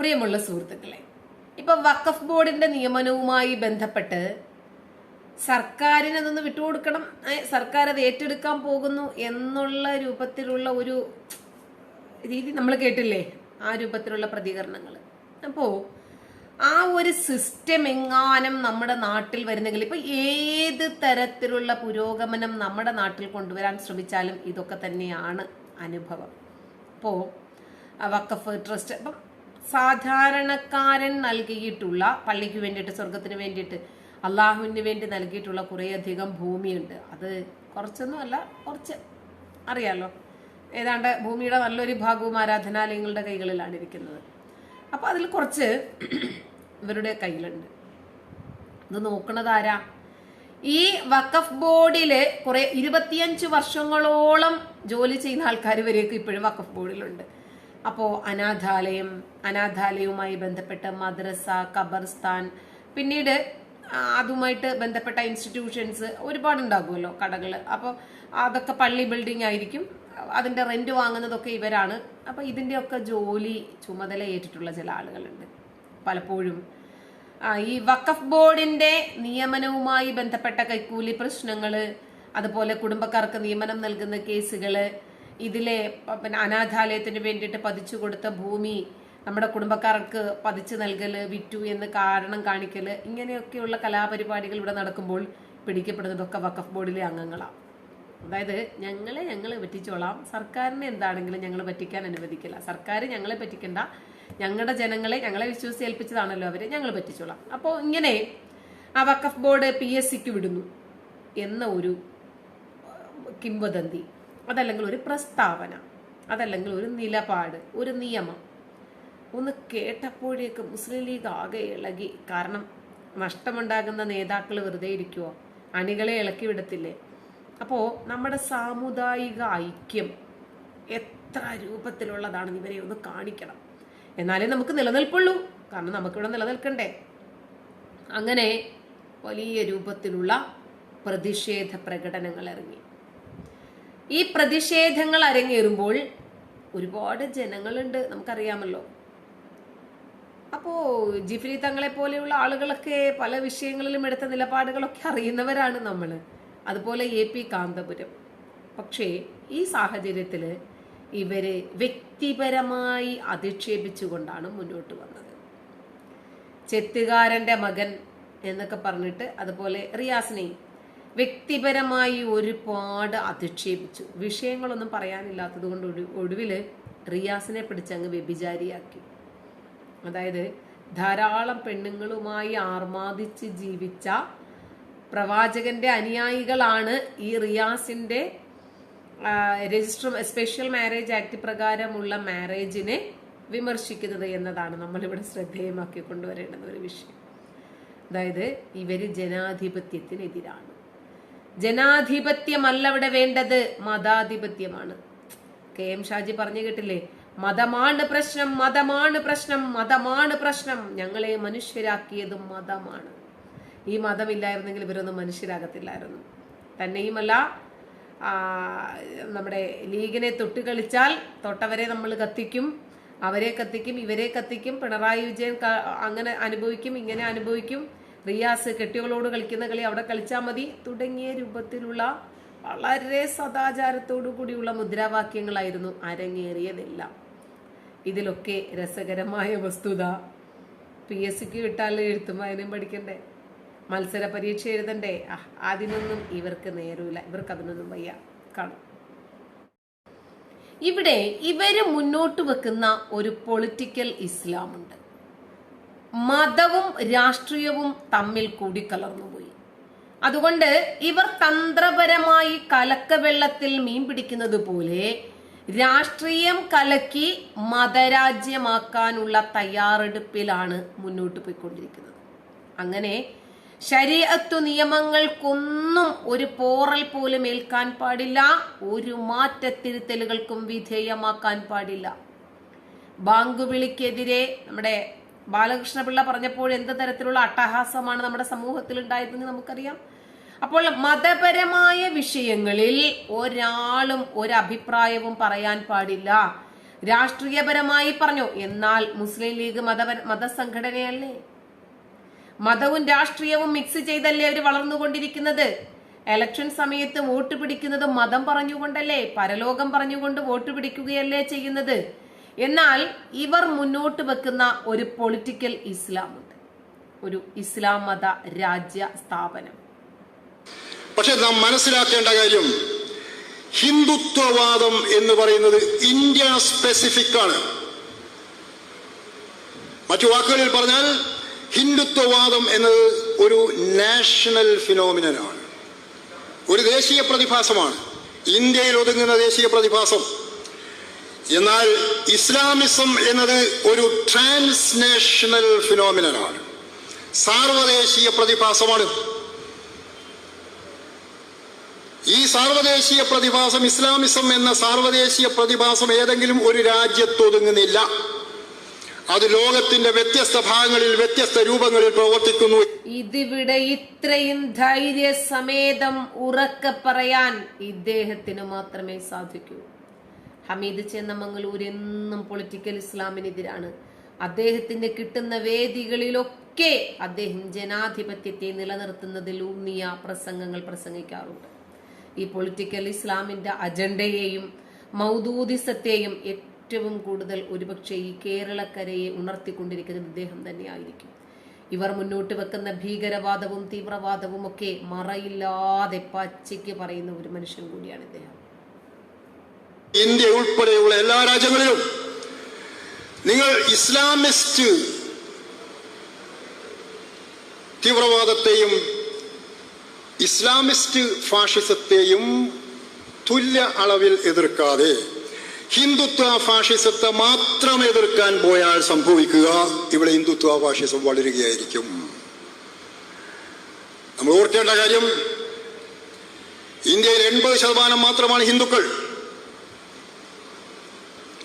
പ്രിയമുള്ള സുഹൃത്തുക്കളെ ഇപ്പൊ വഖഫ് ബോർഡിന്റെ നിയമനവുമായി ബന്ധപ്പെട്ട് സർക്കാരിന് അതൊന്ന് വിട്ടുകൊടുക്കണം സർക്കാർ അത് ഏറ്റെടുക്കാൻ പോകുന്നു എന്നുള്ള രൂപത്തിലുള്ള ഒരു രീതി നമ്മൾ കേട്ടില്ലേ? ആ രൂപത്തിലുള്ള പ്രതികരണങ്ങൾ അപ്പോ ആ ഒരു സിസ്റ്റം എങ്ങാനും നമ്മുടെ നാട്ടിൽ വരുന്നെങ്കിൽ ഇപ്പൊ ഏത് തരത്തിലുള്ള പുരോഗമനം നമ്മുടെ നാട്ടിൽ കൊണ്ടുവരാൻ ശ്രമിച്ചാലും ഇതൊക്കെ തന്നെയാണ് അനുഭവം. അപ്പോ വഖഫ് ട്രസ്റ്റ് അപ്പം സാധാരണക്കാരൻ നൽകിയിട്ടുള്ള പള്ളിക്ക് വേണ്ടിയിട്ട് സ്വർഗത്തിന് വേണ്ടിയിട്ട് അള്ളാഹുവിന് വേണ്ടി നൽകിയിട്ടുള്ള കുറേയധികം ഭൂമിയുണ്ട്. അത് കുറച്ചൊന്നുമല്ല കുറച്ച് അറിയാലോ. ഏതാണ്ട് ഭൂമിയുടെ നല്ലൊരു ഭാഗവും ആരാധനാലയങ്ങളുടെ കൈകളിലാണ് ഇരിക്കുന്നത്. അപ്പോൾ അതിൽ കുറച്ച് ഇവരുടെ കയ്യിലുണ്ട്. ഇത് നോക്കണത് ആരാ? ഈ വഖഫ് ബോർഡിൽ കുറെ ഇരുപത്തിയഞ്ച് വർഷങ്ങളോളം ജോലി ചെയ്യുന്ന ആൾക്കാർ വരെയൊക്കെ ഇപ്പോഴും വഖഫ് ബോർഡിലുണ്ട്. അപ്പോ അനാഥാലയം അനാഥാലയവുമായി ബന്ധപ്പെട്ട മദ്രസ ഖബർസ്ഥാൻ പിന്നീട് അതുമായിട്ട് ബന്ധപ്പെട്ട ഇൻസ്റ്റിറ്റ്യൂഷൻസ് ഒരുപാടുണ്ടാകുമല്ലോ കടകൾ അപ്പോൾ അതൊക്കെ പള്ളി ബിൽഡിംഗ് ആയിരിക്കും. അതിന്റെ റെന്റ് വാങ്ങുന്നതൊക്കെ ഇവരാണ്. അപ്പോൾ ഇതിന്റെയൊക്കെ ജോലി ചുമതല ഏറ്റിട്ടുള്ള ചില ആളുകളുണ്ട്. പലപ്പോഴും. ഈ വഖഫ് ബോർഡിന്റെ നിയമനവുമായി ബന്ധപ്പെട്ട കൈക്കൂലി പ്രശ്നങ്ങൾ അതുപോലെ കുടുംബക്കാർക്ക് നിയമനം നൽകുന്ന കേസുകൾ ഇതിലെ പിന്നെ അനാഥാലയത്തിന് വേണ്ടിയിട്ട് പതിച്ചു കൊടുത്ത ഭൂമി നമ്മുടെ കുടുംബക്കാർക്ക് പതിച്ചു നൽകൽ വിറ്റു എന്ന് കാരണം കാണിക്കൽ ഇങ്ങനെയൊക്കെയുള്ള കലാപരിപാടികൾ ഇവിടെ നടക്കുമ്പോൾ പിടിക്കപ്പെടുന്നതൊക്കെ വഖഫ് ബോർഡിലെ അംഗങ്ങളാണ്. അതായത് ഞങ്ങളെ ഞങ്ങൾ പറ്റിച്ചോളാം. സർക്കാരിനെ എന്താണെങ്കിലും ഞങ്ങൾ പറ്റിക്കാൻ അനുവദിക്കില്ല. സർക്കാർ ഞങ്ങളെ പറ്റിക്കണ്ട. ഞങ്ങളുടെ ജനങ്ങളെ ഞങ്ങളെ വിശ്വസിച്ച് ഏൽപ്പിച്ചതാണല്ലോ അവർ ഞങ്ങൾ പറ്റിച്ചോളാം. അപ്പോൾ ഇങ്ങനെ ആ വഖഫ് ബോർഡ് പി എസ് സിക്ക് വിടുന്നു എന്ന ഒരു കിംവദന്തി. അതല്ലെങ്കിൽ ഒരു പ്രസ്താവന അതല്ലെങ്കിൽ ഒരു നിലപാട് ഒരു നിയമം. ഒന്ന് കേട്ടപ്പോഴേക്കും മുസ്ലിം ലീഗ് ആകെ ഇളകി. കാരണം നഷ്ടമുണ്ടാകുന്ന നേതാക്കൾ വെറുതെ ഇരിക്കുവോ? അണികളെ ഇളക്കി വിടത്തില്ലേ? അപ്പോൾ നമ്മുടെ സാമുദായിക ഐക്യം എത്ര രൂപത്തിലുള്ളതാണെന്ന് ഇവരെ ഒന്ന് കാണിക്കണം. എന്നാലേ നമുക്ക് നിലനിൽപ്പുള്ളൂ. കാരണം നമുക്കിവിടെ നിലനിൽക്കണ്ടേ. അങ്ങനെ വലിയ രൂപത്തിലുള്ള പ്രതിഷേധ പ്രകടനങ്ങൾ ഇറങ്ങി. ഈ പ്രതിഷേധങ്ങൾ അരങ്ങേറുമ്പോൾ ഒരുപാട് ജനങ്ങളുണ്ട് നമുക്കറിയാമല്ലോ. അപ്പോ ജിഫ്രി തങ്ങളെ പോലെയുള്ള ആളുകളൊക്കെ പല വിഷയങ്ങളിലും എടുത്ത നിലപാടുകളൊക്കെ അറിയുന്നവരാണ് നമ്മൾ അതുപോലെ എ പി കാന്തപുരം. പക്ഷേ ഈ സാഹചര്യത്തിൽ ഇവരെ വ്യക്തിപരമായി അധിക്ഷേപിച്ചുകൊണ്ടാണ് മുന്നോട്ട് വന്നത്. ചെത്തുകാരന്റെ മകൻ എന്നൊക്കെ പറഞ്ഞിട്ട് അതുപോലെ റിയാസിനെയും വ്യക്തിപരമായി ഒരുപാട് അധിക്ഷേപിച്ചു. വിഷയങ്ങളൊന്നും പറയാനില്ലാത്തത് കൊണ്ട് ഒരു ഒടുവിൽ റിയാസിനെ പിടിച്ചങ്ങ് വ്യഭിചാരിയാക്കി. അതായത് ധാരാളം പെണ്ണുങ്ങളുമായി ആർമാദിച്ച് ജീവിച്ച പ്രവാചകന്റെ അനുയായികളാണ് ഈ റിയാസിന്റെ രജിസ്റ്റർ സ്പെഷ്യൽ മാരേജ് ആക്ട് പ്രകാരമുള്ള മാരേജിനെ വിമർശിക്കുന്നത് എന്നതാണ് നമ്മളിവിടെ ശ്രദ്ധേയമാക്കി കൊണ്ടുവരേണ്ടുന്ന ഒരു വിഷയം. അതായത് ഇവർ ജനാധിപത്യത്തിനെതിരാണ്. ജനാധിപത്യമല്ല ഇവിടെ വേണ്ടത് മതാധിപത്യമാണ്. കെ എം ഷാജി പറഞ്ഞു കേട്ടില്ലേ? മതമാണ് പ്രശ്നം മതമാണ് പ്രശ്നം മതമാണ് പ്രശ്നം. ഞങ്ങളെ മനുഷ്യരാക്കിയതും മതമാണ്. ഈ മതമില്ലായിരുന്നെങ്കിൽ ഇവരൊന്നും മനുഷ്യരാകത്തില്ലായിരുന്നു. തന്നെയുമല്ല നമ്മുടെ ലീഗിനെ തൊട്ട് കളിച്ചാൽ തൊട്ടവരെ നമ്മൾ കത്തിക്കും അവരെ കത്തിക്കും ഇവരെ കത്തിക്കും പിണറായി വിജയൻ അങ്ങനെ അനുഭവിക്കും ഇങ്ങനെ അനുഭവിക്കും. റിയാസ് കെട്ടികളോട് കളിക്കുന്ന കളി അവിടെ കളിച്ചാൽ മതി. തുടങ്ങിയ രൂപത്തിലുള്ള വളരെ സദാചാരത്തോടു കൂടിയുള്ള മുദ്രാവാക്യങ്ങളായിരുന്നു അരങ്ങേറിയതെല്ലാം. ഇതിലൊക്കെ രസകരമായ വസ്തുത. പി എസ് സിക്ക് വിട്ടാൽ എഴുത്തും വായനയും പഠിക്കണ്ടേ? മത്സര പരീക്ഷ എഴുതണ്ടേ? അതിനൊന്നും ഇവർക്ക് നേരമില്ല. ഇവർക്ക് അതിനൊന്നും വയ്യ. കാണും. ഇവിടെ ഇവർ മുന്നോട്ട് വെക്കുന്ന ഒരു പൊളിറ്റിക്കൽ ഇസ്ലാമുണ്ട്. മതവും രാഷ്ട്രീയവും തമ്മിൽ കൂടിക്കലർന്നുപോയി അതുകൊണ്ട് ഇവർ തന്ത്രപരമായി കലക്കവെള്ളത്തിൽ മീൻ പിടിക്കുന്നത് പോലെ രാഷ്ട്രീയം കലക്കി മതരാജ്യമാക്കാനുള്ള തയ്യാറെടുപ്പിലാണ് മുന്നോട്ട് പോയിക്കൊണ്ടിരിക്കുന്നത്. അങ്ങനെ ശരീഅത്തു നിയമങ്ങൾക്കൊന്നും ഒരു പോറൽ പോലും ഏൽക്കാൻ പാടില്ല ഒരു മാറ്റത്തിരുത്തലുകൾക്കും വിധേയമാക്കാൻ പാടില്ല. ബാങ്ക് വിളിക്കെതിരെ നമ്മുടെ ബാലകൃഷ്ണപിള്ള പറഞ്ഞപ്പോൾ എന്ത് തരത്തിലുള്ള അട്ടഹാസമാണ് നമ്മുടെ സമൂഹത്തിൽ ഉണ്ടായതെന്ന് നമുക്കറിയാം. അപ്പോൾ മതപരമായ വിഷയങ്ങളിൽ ഒരാളും ഒരഭിപ്രായവും പറയാൻ പാടില്ല. രാഷ്ട്രീയപരമായി പറഞ്ഞു എന്നാൽ മുസ്ലിം ലീഗ് മതപര മതസംഘടനയല്ലേ? മതവും രാഷ്ട്രീയവും മിക്സ് ചെയ്തല്ലേ അവർ വളർന്നുകൊണ്ടിരിക്കുന്നത്? എലക്ഷൻ സമയത്ത് വോട്ട് പിടിക്കുന്നത് മതം പറഞ്ഞുകൊണ്ടല്ലേ? പരലോകം പറഞ്ഞുകൊണ്ട് വോട്ട് പിടിക്കുകയല്ലേ ചെയ്യുന്നത്? എന്നാൽ ഇവർ മുന്നോട്ട് വെക്കുന്ന ഒരു പൊളിറ്റിക്കൽ ഇസ്ലാമുണ്ട് ഒരു ഇസ്ലാം മത രാജ്യ സ്ഥാപനം. പക്ഷെ നാം മനസ്സിലാക്കേണ്ട കാര്യം ഹിന്ദുത്വവാദം എന്ന് പറയുന്നത് ഇന്ത്യ സ്പെസിഫിക് ആണ്. മറ്റു വാക്കുകളിൽ പറഞ്ഞാൽ ഹിന്ദുത്വവാദം എന്നത് ഒരു നാഷണൽ ഫിനോമിനനാണ് ഒരു ദേശീയ പ്രതിഭാസമാണ്. ഇന്ത്യയിൽ ഒതുങ്ങുന്ന ദേശീയ പ്രതിഭാസം. എന്നാൽ ഇസ്ലാമിസം എന്നത് ഒരു ട്രാൻസ്നേഷണൽ ഫിനോമിനനാണ് സാർവദേശീയ പ്രതിഭാസമാണ്. ഈ സാർവദേശീയ പ്രതിഭാസം ഇസ്ലാമിസം എന്ന സാർവദേശീയ പ്രതിഭാസം ഏതെങ്കിലും ഒരു രാജ്യത്തൊതുങ്ങുന്നില്ല അത് ലോകത്തിന്റെ വ്യത്യസ്ത ഭാഗങ്ങളിൽ വ്യത്യസ്ത രൂപങ്ങളിൽ പ്രവർത്തിക്കുന്നു. ഇതിവിടെ ഇത്രയും ധൈര്യസമേതം ഉറക്കെ പറയാൻ ഇദ്ദേഹത്തിന് മാത്രമേ സാധിക്കൂ. ഹമീദ് ചെന്നമംഗലൂർ എന്നും പൊളിറ്റിക്കൽ ഇസ്ലാമിനെതിരാണ്. അദ്ദേഹത്തിന് കിട്ടുന്ന വേദികളിലൊക്കെ അദ്ദേഹം ജനാധിപത്യത്തെ നിലനിർത്തുന്നതിൽ ഊന്നിയ പ്രസംഗങ്ങൾ പ്രസംഗിക്കാറുണ്ട്. ഈ പൊളിറ്റിക്കൽ ഇസ്ലാമിന്റെ അജണ്ടയെയും മൗദൂദിസത്തെയും ഏറ്റവും കൂടുതൽ ഒരുപക്ഷെ ഈ കേരളക്കരയെ ഉണർത്തിക്കൊണ്ടിരിക്കുന്നത് ഇദ്ദേഹം തന്നെയായിരിക്കും. ഇവർ മുന്നോട്ട് വെക്കുന്ന ഭീകരവാദവും തീവ്രവാദവും ഒക്കെ മറയില്ലാതെ പച്ചയ്ക്ക് പറയുന്ന ഒരു മനുഷ്യൻ കൂടിയാണ് ഇദ്ദേഹം. ഇന്ത്യ ഉൾപ്പെടെയുള്ള എല്ലാ രാജ്യങ്ങളിലും നിങ്ങൾ ഇസ്ലാമിസ്റ്റ് തീവ്രവാദത്തെയും ഇസ്ലാമിസ്റ്റ് ഫാഷിസത്തെയും തുല്യ അളവിൽ എതിർക്കാതെ ഹിന്ദുത്വ ഫാഷിസത്തെ മാത്രം എതിർക്കാൻ പോയാൽ സംഭവിക്കുക. ഇവിടെ ഹിന്ദുത്വ ഫാഷിസം വളരുകയായിരിക്കും. നമ്മൾ ഓർക്കേണ്ട കാര്യം ഇന്ത്യയിൽ എൺപത് ശതമാനം മാത്രമാണ് ഹിന്ദുക്കൾ.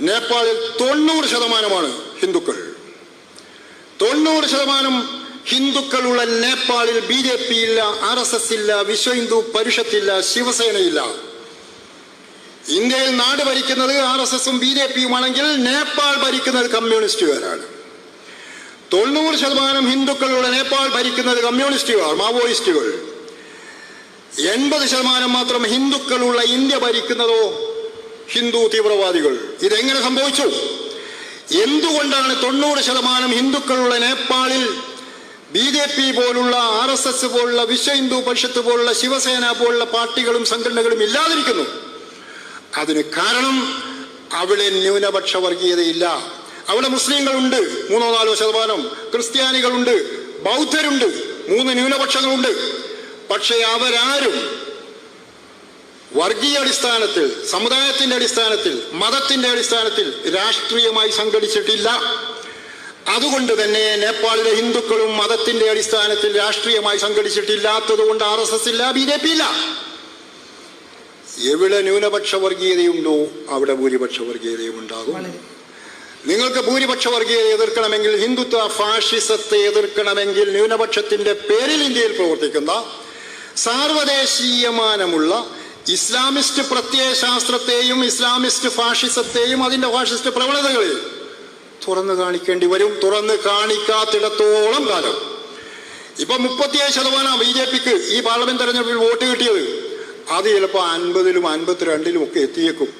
നേപ്പാളിൽ തൊണ്ണൂറ് ശതമാനമാണ് ഹിന്ദുക്കൾ. തൊണ്ണൂറ് ശതമാനം ഹിന്ദുക്കളുള്ള നേപ്പാളിൽ ബി ജെ പി ഇല്ല ആർ എസ് എസ് ഇല്ല വിശ്വ ഹിന്ദു പരിഷത്തില്ല ശിവസേനയില്ല. ഇന്ത്യയിൽ നാട് ഭരിക്കുന്നത് ആർ എസ് എസും ബി ജെ പിയുമാണെങ്കിൽ നേപ്പാൾ ഭരിക്കുന്നത് കമ്മ്യൂണിസ്റ്റുകാരാണ്. തൊണ്ണൂറ് ശതമാനം ഹിന്ദുക്കളുള്ള നേപ്പാൾ ഭരിക്കുന്നത് കമ്മ്യൂണിസ്റ്റുകാർ മാവോയിസ്റ്റുകൾ. എൺപത് ശതമാനം മാത്രം ഹിന്ദുക്കളുള്ള ഇന്ത്യ ഭരിക്കുന്നതോ ഹിന്ദു തീവ്രവാദികൾ. ഇതെങ്ങനെ സംഭവിച്ചു? എന്തുകൊണ്ടാണ് തൊണ്ണൂറ് ശതമാനം ഹിന്ദുക്കളുള്ള നേപ്പാളിൽ ബി ജെ പി പോലുള്ള ആർ എസ് എസ് പോലുള്ള വിശ്വ ഹിന്ദു പരിഷത്ത് പോലുള്ള ശിവസേന പോലുള്ള പാർട്ടികളും സംഘടനകളും ഇല്ലാതിരിക്കുന്നു? അതിന് കാരണം അവിടെ ന്യൂനപക്ഷ വർഗീയതയില്ല. അവിടെ മുസ്ലിങ്ങളുണ്ട് മൂന്നോ നാലോ ശതമാനം. ക്രിസ്ത്യാനികളുണ്ട് ബൗദ്ധരുണ്ട് മൂന്ന് ന്യൂനപക്ഷങ്ങളുണ്ട്. പക്ഷേ അവരാരും വർഗീയ അടിസ്ഥാനത്തിൽ സമുദായത്തിന്റെ അടിസ്ഥാനത്തിൽ മതത്തിന്റെ അടിസ്ഥാനത്തിൽ രാഷ്ട്രീയമായി സംഘടിച്ചിട്ടില്ല. അതുകൊണ്ട് തന്നെ നേപ്പാളിലെ ഹിന്ദുക്കളും മതത്തിന്റെ അടിസ്ഥാനത്തിൽ രാഷ്ട്രീയമായി സംഘടിച്ചിട്ടില്ലാത്തത് കൊണ്ട് ആർ എസ് എസ് ഇല്ല ബി ജെ പി ഇല്ല. എവിടെ ന്യൂനപക്ഷ വർഗീയതയുണ്ടോ അവിടെ ഭൂരിപക്ഷ വർഗീയതയും ഉണ്ടാകും. നിങ്ങൾക്ക് ഭൂരിപക്ഷ വർഗീയത എതിർക്കണമെങ്കിൽ ഹിന്ദുത്വ ഫാഷിസത്തെ എതിർക്കണമെങ്കിൽ ന്യൂനപക്ഷത്തിന്റെ പേരിൽ ഇന്ത്യയിൽ പ്രവർത്തിക്കുന്ന സാർവദേശീയമാനമുള്ള ഇസ്ലാമിസ്റ്റ് പ്രത്യയശാസ്ത്രത്തെയും ഇസ്ലാമിസ്റ്റ് ഫാഷിസത്തെയും അതിന്റെ ഫാഷിസ്റ്റ് പ്രവണതകളിൽ തുറന്നു കാണിക്കേണ്ടി വരും തുറന്ന് കാണിക്കാത്തിടത്തോളം കാലം. ഇപ്പൊ മുപ്പത്തിയേഴ് ശതമാനം ബി ജെ പിക്ക് ഈ പാർലമെന്റ് തെരഞ്ഞെടുപ്പിൽ വോട്ട് കിട്ടിയത് അത് ചിലപ്പോൾ അൻപതിലും അൻപത്തിരണ്ടിലും ഒക്കെ എത്തിയേക്കും.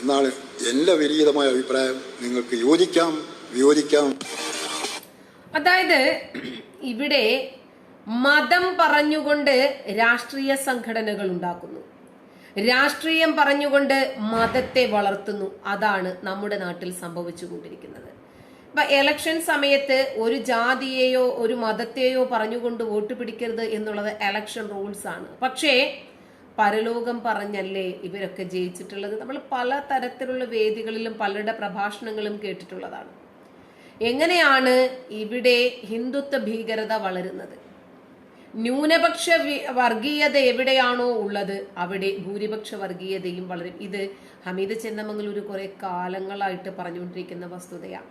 എന്നാണ് എന്റെ വിപരീതമായ അഭിപ്രായം. നിങ്ങൾക്ക് യോജിക്കാം വിയോജിക്കാം. അതായത് ഇവിടെ മതം പറഞ്ഞുകൊണ്ട് രാഷ്ട്രീയ സംഘടനകൾ ഉണ്ടാക്കുന്നു. രാഷ്ട്രീയം പറഞ്ഞുകൊണ്ട് മതത്തെ വളർത്തുന്നു. അതാണ് നമ്മുടെ നാട്ടിൽ സംഭവിച്ചുകൊണ്ടിരിക്കുന്നത്. ഇപ്പൊ എലക്ഷൻ സമയത്ത് ഒരു ജാതിയെയോ ഒരു മതത്തെയോ പറഞ്ഞുകൊണ്ട് വോട്ട് പിടിക്കരുത് എന്നുള്ളത് എലക്ഷൻ റൂൾസ് ആണ്. പക്ഷേ പരലോകം പറഞ്ഞല്ലേ ഇവരൊക്കെ ജയിച്ചിട്ടുള്ളത്? നമ്മൾ പല തരത്തിലുള്ള വേദികളിലും പലരുടെ പ്രഭാഷണങ്ങളും കേട്ടിട്ടുള്ളതാണ്. എങ്ങനെയാണ് ഇവിടെ ഹിന്ദുത്വ ഭീകരത വളരുന്നത്? ന്യൂനപക്ഷ വർഗീയത എവിടെയാണോ ഉള്ളത് അവിടെ ഭൂരിപക്ഷ വർഗീയതയും വളരും. ഇത് ഹമീദ് ചെന്നമംഗലൂർ കുറെ കാലങ്ങളായിട്ട് പറഞ്ഞുകൊണ്ടിരിക്കുന്ന വസ്തുതയാണ്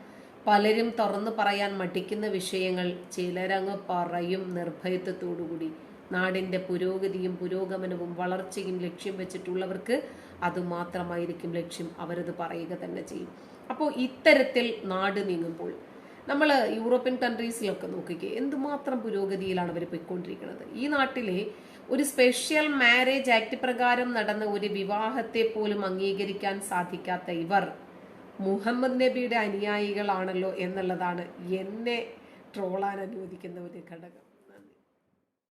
പലരും തുറന്നു പറയാൻ മടിക്കുന്ന വിഷയങ്ങൾ ചിലരങ്ങ് പറയും നിർഭയത്വത്തോടുകൂടി. നാടിന്റെ പുരോഗതിയും പുരോഗമനവും വളർച്ചയും ലക്ഷ്യം വെച്ചിട്ടുള്ളവർക്ക് അതുമാത്രമായിരിക്കും ലക്ഷ്യം. അവരത് പറയുക തന്നെ ചെയ്യും. അപ്പോൾ ഇത്തരത്തിൽ നാട് നീങ്ങുമ്പോൾ നമ്മൾ യൂറോപ്യൻ കൺട്രീസിലൊക്കെ നോക്കിക്കേ എന്തുമാത്രം പുരോഗതിയിലാണ് അവർ പോയിക്കൊണ്ടിരിക്കുന്നത്? ഈ നാട്ടിലെ ഒരു സ്പെഷ്യൽ മാരേജ് ആക്ട് പ്രകാരം നടന്ന ഒരു വിവാഹത്തെ പോലും അംഗീകരിക്കാൻ സാധിക്കാത്ത ഇവർ മുഹമ്മദ് നബിയുടെ അനുയായികളാണല്ലോ എന്നുള്ളതാണ് എന്നെ ട്രോളാൻ അനുവദിക്കുന്ന ഒരു ഘടകം.